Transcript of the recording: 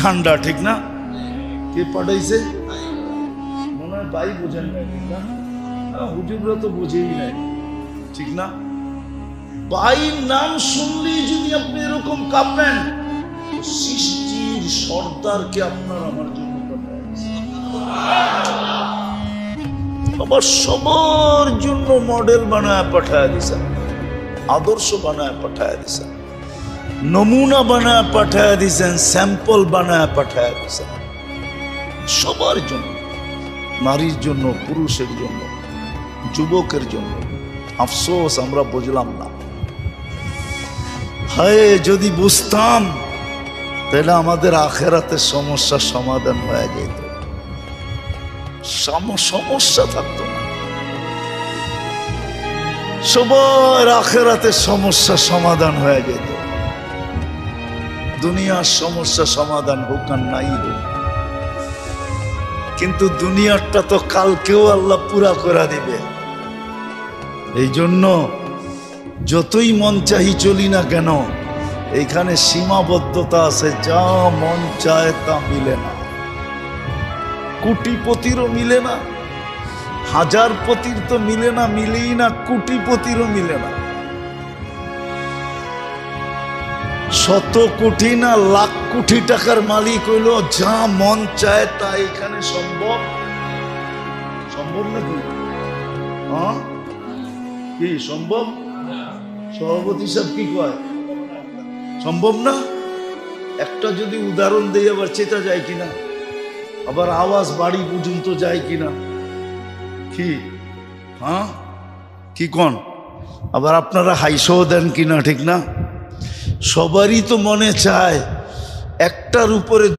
ঠান্ডা, ঠিক না? কে পাঠাইছে? মনে হয় ভাই বোঝেন নাই, ঠিক না? হুজুররা তো বোঝেই নাই, ঠিক না? বাইর নাম শুনলেই যদি আপনি এরকম কাঁপেন, সৃষ্টির সর্দারকে আপনার আমার জন্য। আবার সবার জন্য মডেল বানায় পাঠায় দিছেন আদর্শ বানায় পাঠায় দিছেন নমুনা বানায় পাঠায় দিছেন, স্যাম্পল বানায় পাঠায় দিছেন। সবার জন্য, নারীর জন্য, পুরুষের জন্য, যুবকের জন্য। আফসোস, আমরা বুঝলাম না। হায়, যদি বুঝতাম, তাহলে আমাদের আখেরাতের সমস্যার সমাধান হয়ে যেত। সম- সমস্যা থাকতো না। সবার আখেরাতের সমস্যা সমাধান হয়ে যেত। দুনিয়ার সমস্যা সমাধান হোক আর নাই হোক। কিন্তু দুনিয়ারটা তো কালকেও আল্লাহ পুরা করে দিবে। এই জন্য যতই মন চাহি চলি না কেন, এইখানে সীমাবদ্ধতা আছে, যা মন চায় তা মিলে না। কোটিপতিরও মিলে না হাজার পতির তো মিলে না, মিলেই না কোটিপতিরও মিলে না। শত কোটি না লাখ কোটি টাকার মালিক হইল, যা মন চায় তা এখানে সম্ভব? সম্ভব নাকি? হ্যাঁ? কি, সম্ভব? সভাপতি সাহেব কি কয়? সম্ভব না? একটা যদি উদাহরণ দেই আবার চেতা যায় কিনা? আবার আওয়াজ বাড়ি পর্যন্ত যায় কিনা? কি? হ্যাঁ? কি কন? আবার আপনারা হাইসও দেন কিনা, ঠিক না? সবারই তো মনে চায় একটার উপরে